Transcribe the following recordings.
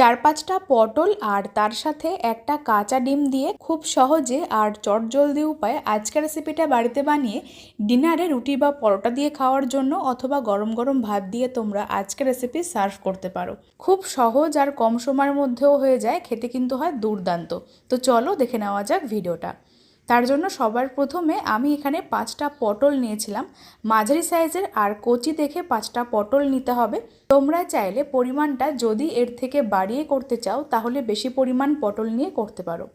চার পাঁচটা পটল আর তার সাথে একটা কাঁচা ডিম দিয়ে খুব সহজে আর চটজলদি উপায়ে আজকের রেসিপিটা বাড়িতে বানিয়ে ডিনারে রুটি বা পরোটা দিয়ে খাওয়ার জন্য অথবা গরম গরম ভাত দিয়ে তোমরা আজকের রেসিপি সার্ভ করতে পারো। খুব সহজ আর কম সময়ের মধ্যেও হয়ে যায়, খেতে কিন্তু হয় দুর্দান্ত। তো চলো দেখে নেওয়া যাক ভিডিওটা তার জন্য সবার প্রথমে আমি এখানে পাঁচটা পটল নিয়েছিলাম। মাঝারি সাইজের আর কচি দেখে পাঁচটা পটল নিতে হবে। তোমরা চাইলে পরিমাণটা যদি এর থেকে বাড়িয়ে করতে চাও, তাহলে বেশি পরিমাণ পটল নিয়ে করতে পারো।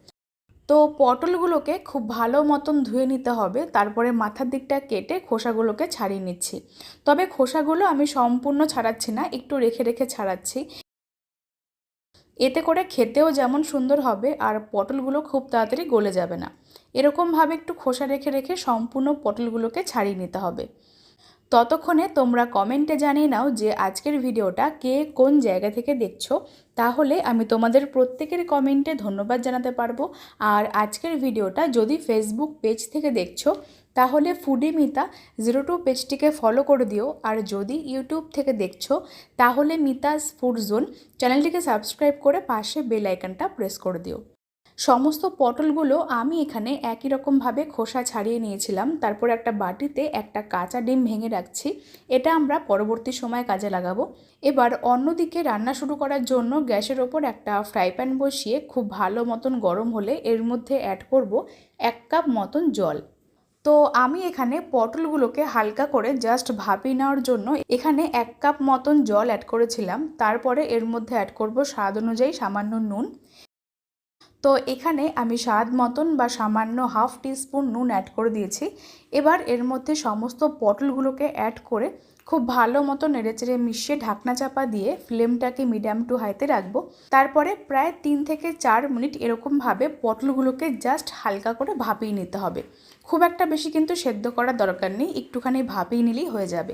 তো পটলগুলোকে খুব ভালো মতন ধুয়ে নিতে হবে। তারপরে মাথার দিকটা কেটে খোসাগুলোকে ছাড়িয়ে নিচ্ছি। তবে খোসাগুলো আমি সম্পূর্ণ ছাড়াচ্ছি না, একটু রেখে রেখে ছাড়াচ্ছি। এতে করে খেতেও যেমন সুন্দর হবে, আর পটলগুলো খুব তাড়াতাড়ি গলে যাবে না। এরকমভাবে একটু খোসা রেখে রেখে সম্পূর্ণ পটলগুলোকে ছাড়িয়ে নিতে হবে। ততক্ষণে তোমরা কমেন্টে জানিয়ে নাও যে আজকের ভিডিওটা কে কোন জায়গা থেকে দেখছ। তাহলে আমি তোমাদের প্রত্যেকের কমেন্টে ধন্যবাদ জানাতে পারব। আর আজকের ভিডিওটা যদি ফেসবুক পেজ থেকে দেখছ, তাহলে ফুডি মিতা জিরো টু পেজটিকে ফলো করে দিও। আর যদি ইউটিউব থেকে দেখছ, তাহলে মিতাস ফুড জোন চ্যানেলটিকে সাবস্ক্রাইব করে পাশে বেল আইকনটা প্রেস করে দিও। সমস্ত পটলগুলো আমি এখানে একই রকমভাবে খোসা ছাড়িয়ে নিয়েছিলাম। তারপর একটা বাটিতে একটা কাঁচা ডিম ভেঙে রাখছি। এটা আমরা পরবর্তী সময় কাজে লাগাবো। এবার অন্যদিকে রান্না শুরু করার জন্য গ্যাসের ওপর একটা ফ্রাই প্যান বসিয়ে খুব ভালো মতন গরম হলে এর মধ্যে অ্যাড করব এক কাপ মতন জল। তো আমি এখানে পটলগুলোকে হালকা করে জাস্ট ভাপিয়ে নেওয়ার জন্য এখানে এক কাপ মতন জল অ্যাড করেছিলাম। তারপরে এর মধ্যে অ্যাড করব স্বাদ অনুযায়ী সামান্য নুন। তো এখানে আমি স্বাদ মতন বা সামান্য হাফ টিস্পুন নুন অ্যাড করে দিয়েছি। এবার এর মধ্যে সমস্ত পটলগুলোকে অ্যাড করে খুব ভালো মতো নেড়েচেড়ে মিশিয়ে ঢাকনা চাপা দিয়ে ফ্লেমটাকে মিডিয়াম টু হাইতে রাখব। তারপরে প্রায় তিন থেকে চার মিনিট এরকমভাবে পটলগুলোকে জাস্ট হালকা করে ভাপিয়ে নিতে হবে। খুব একটা বেশি কিন্তু সেদ্ধ করার দরকার নেই, একটুখানি ভাপিয়ে নিলেই হয়ে যাবে।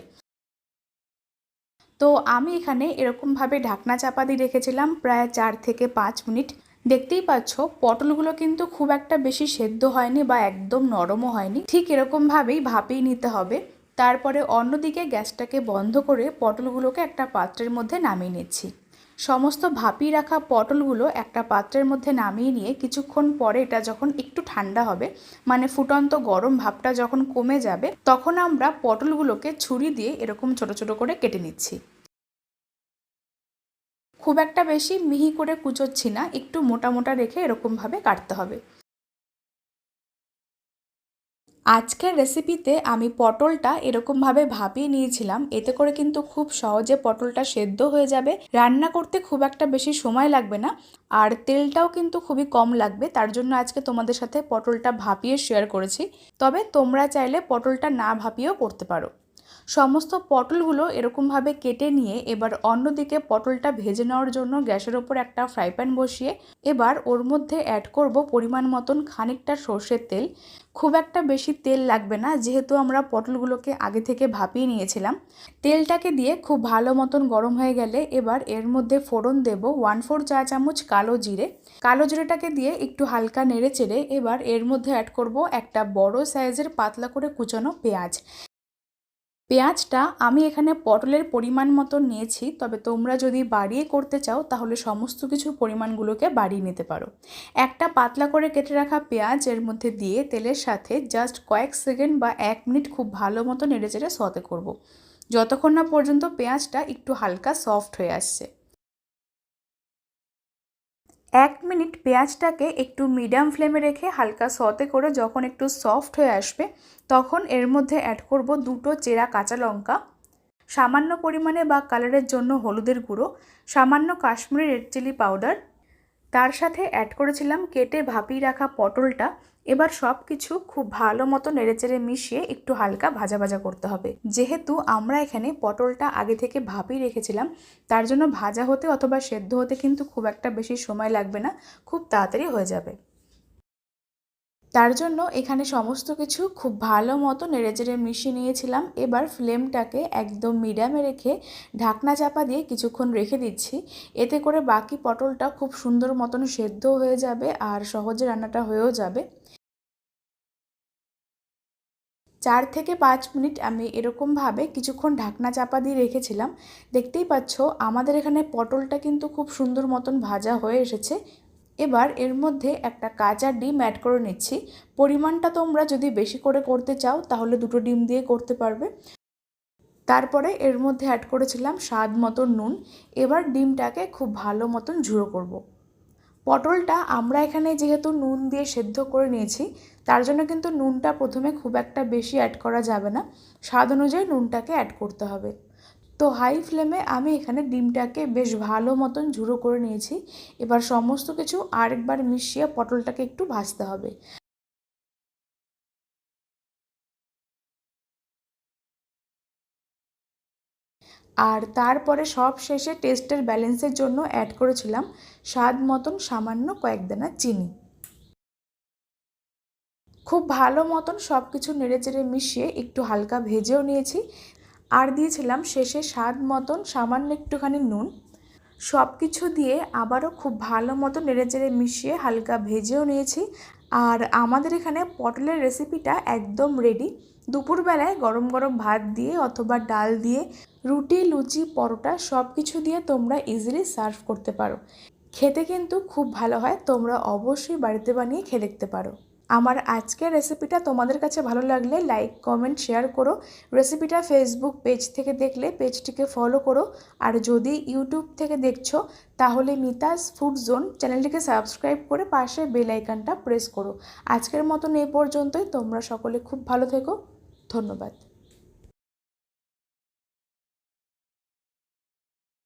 তো আমি এখানে এরকমভাবে ঢাকনা চাপা দিয়ে রেখেছিলাম প্রায় চার থেকে পাঁচ মিনিট। দেখতেই পাচ্ছ, পটলগুলো কিন্তু খুব একটা বেশি সেদ্ধ হয়নি বা একদম নরমও হয়নি। ঠিক এরকমভাবেই ভাপিয়ে নিতে হবে। তারপরে অন্যদিকে গ্যাসটাকে বন্ধ করে পটলগুলোকে একটা পাত্রের মধ্যে নামিয়ে নিচ্ছি। সমস্ত ভাপিয়ে রাখা পটলগুলো একটা পাত্রের মধ্যে নামিয়ে নিয়ে কিছুক্ষণ পরে এটা যখন একটু ঠান্ডা হবে মানে ফুটন্ত গরম ভাবটা যখন কমে যাবে, তখন আমরা পটলগুলোকে ছুরি দিয়ে এরকম ছোট ছোট করে কেটে নিচ্ছি। খুব একটা বেশি মিহি করে কুচোচ্ছি না, একটু মোটা মোটা রেখে এরকমভাবে কাটতে হবে। আজকের রেসিপিতে আমি পটলটা এরকমভাবে ভাপিয়ে নিয়েছিলাম, এতে করে কিন্তু খুব সহজে পটলটা সেদ্ধ হয়ে যাবে। রান্না করতে খুব একটা বেশি সময় লাগবে না, আর তেলটাও কিন্তু খুবই কম লাগবে, তার জন্য আজকে তোমাদের সাথে পটলটা ভাপিয়ে শেয়ার করেছি। তবে তোমরা চাইলে পটলটা না ভাপিয়েও করতে পারো। সমস্ত পটলগুলো এরকমভাবে কেটে নিয়ে এবার অন্যদিকে পটলটা ভেজে নেওয়ার জন্য গ্যাসের ওপর একটা ফ্রাই প্যান বসিয়ে এবার ওর মধ্যে অ্যাড করব পরিমাণ মতন খানিকটা সর্ষের তেল। খুব একটা বেশি তেল লাগবে না, যেহেতু আমরা পটলগুলোকে আগে থেকে ভাপিয়ে নিয়েছিলাম। তেলটাকে দিয়ে খুব ভালো মতন গরম হয়ে গেলে এবার এর মধ্যে ফোড়ন দেব ওয়ান ফোর চা চামচ কালো জিরে। কালো জিরেটাকে দিয়ে একটু হালকা নেড়ে চেড়ে এবার এর মধ্যে অ্যাড করব একটা বড় সাইজের পাতলা করে কুচানো পেঁয়াজ। পেঁয়াজটা আমি এখানে পটলের পরিমাণ মতো নিয়েছি, তবে তোমরা যদি বাড়িয়ে করতে চাও, তাহলে সমস্ত কিছু পরিমাণগুলোকে বাড়িয়ে নিতে পারো একটা পাতলা করে কেটে রাখা পেঁয়াজ এর মধ্যে দিয়ে তেলের সাথে জাস্ট কয়েক সেকেন্ড বা এক মিনিট খুব ভালো মতো নেড়ে চেড়ে সতে করব। যতক্ষণ না পর্যন্ত পেঁয়াজটা একটু হালকা সফট হয়ে আসছে এক মিনিট পেঁয়াজটাকে একটু মিডিয়াম ফ্লেমে রেখে হালকা সতে করে যখন একটু সফট হয়ে আসবে, তখন এর মধ্যে অ্যাড করব দুটো চেরা কাঁচা লঙ্কা, সামান্য পরিমাণে বা কালারের জন্য হলুদের গুঁড়ো, সামান্য কাশ্মীরি রেড চিলি পাউডার তার সাথে অ্যাড করেছিলাম কেটে ভাপিয়ে রাখা পটলটা। এবার সব কিছু খুব ভালো মতো নেড়েচেড়ে মিশিয়ে একটু হালকা ভাজা ভাজা করতে হবে। যেহেতু আমরা এখানে পটলটা আগে থেকে ভাপিয়ে রেখেছিলাম, তার জন্য ভাজা হতে অথবা সেদ্ধ হতে কিন্তু খুব একটা বেশি সময় লাগবে না, খুব তাড়াতাড়ি হয়ে যাবে। তার জন্য এখানে সমস্ত কিছু খুব ভালো মতো নেড়েচেড়ে মিশিয়ে নিয়েছিলাম। এবার ফ্লেমটাকে একদম মিডিয়ামে রেখে ঢাকনা চাপা দিয়ে কিছুক্ষণ রেখে দিচ্ছি। এতে করে বাকি পটলটা খুব সুন্দর মতন সেদ্ধ হয়ে যাবে আর সহজে রান্নাটা হয়েও যাবে। চার থেকে পাঁচ মিনিট আমি এরকমভাবে কিছুক্ষণ ঢাকনা চাপা দিয়ে রেখেছিলাম। দেখতেই পাচ্ছ, আমাদের এখানে পটলটা কিন্তু খুব সুন্দর মতন ভাজা হয়ে এসেছে। এবার এর মধ্যে একটা কাঁচা ডিম অ্যাড করে নিচ্ছি। পরিমাণটা তোমরা যদি বেশি করে করতে চাও, তাহলে দুটো ডিম দিয়ে করতে পারবে। তারপরে এর মধ্যে অ্যাড করেছিলাম স্বাদ মতো নুন। এবার ডিমটাকে খুব ভালো মতন ঝুড়ো করব। পটলটা আমরা এখানে যেহেতু নুন দিয়ে সেদ্ধ করে নিয়েছি, তার জন্য কিন্তু নুনটা প্রথমে খুব একটা বেশি অ্যাড করা যাবে না। স্বাদ অনুযায়ী নুনটাকে অ্যাড করতে হবে। তো হাই ফ্লেমে আমি এখানে ডিমটাকে বেশ ভালো মতন ঝুড়ো করে নিয়েছি। এবার সমস্ত কিছু আরেকবার মিশিয়ে পটলটাকে একটু ভাজতে হবে। আর তারপরে সব শেষে টেস্টের ব্যালেন্সের জন্য অ্যাড করেছিলাম স্বাদ মতন সামান্য কয়েক দানা চিনি। খুব ভালো মতন সব কিছু নেড়েচেড়ে মিশিয়ে একটু হালকা ভেজেও নিয়েছি। আর দিয়েছিলাম শেষে স্বাদ মতন, সামান্য একটুখানি নুন। সব কিছু দিয়ে আবারও খুব ভালো মতো নেড়েচেড়ে মিশিয়ে হালকা ভেজেও নিয়েছি। আর আমাদের এখানে পটলের রেসিপিটা একদম রেডি দুপুরবেলায় গরম গরম ভাত দিয়ে অথবা ডাল দিয়ে রুটি, লুচি, পরোটা সব কিছু দিয়ে তোমরা ইজিলি সার্ভ করতে পারো। খেতে কিন্তু খুব ভালো হয়, তোমরা অবশ্যই বাড়িতে বানিয়ে খেয়ে দেখতে পারো। আমার আজকের রেসিপিটা তোমাদের কাছে ভালো লাগলে লাইক কমেন্ট শেয়ার করো। রেসিপিটা ফেসবুক পেজ থেকে দেখলে পেজটিকে ফলো করো। আর যদি ইউটিউব থেকে দেখছ, তাহলে মিতাস ফুড জোন চ্যানেলটিকে সাবস্ক্রাইব করে পাশে বেল আইকনটা প্রেস করো। আজকের মতন এ পর্যন্তই। তোমরা সকলে খুব ভালো থেকো। ধন্যবাদ।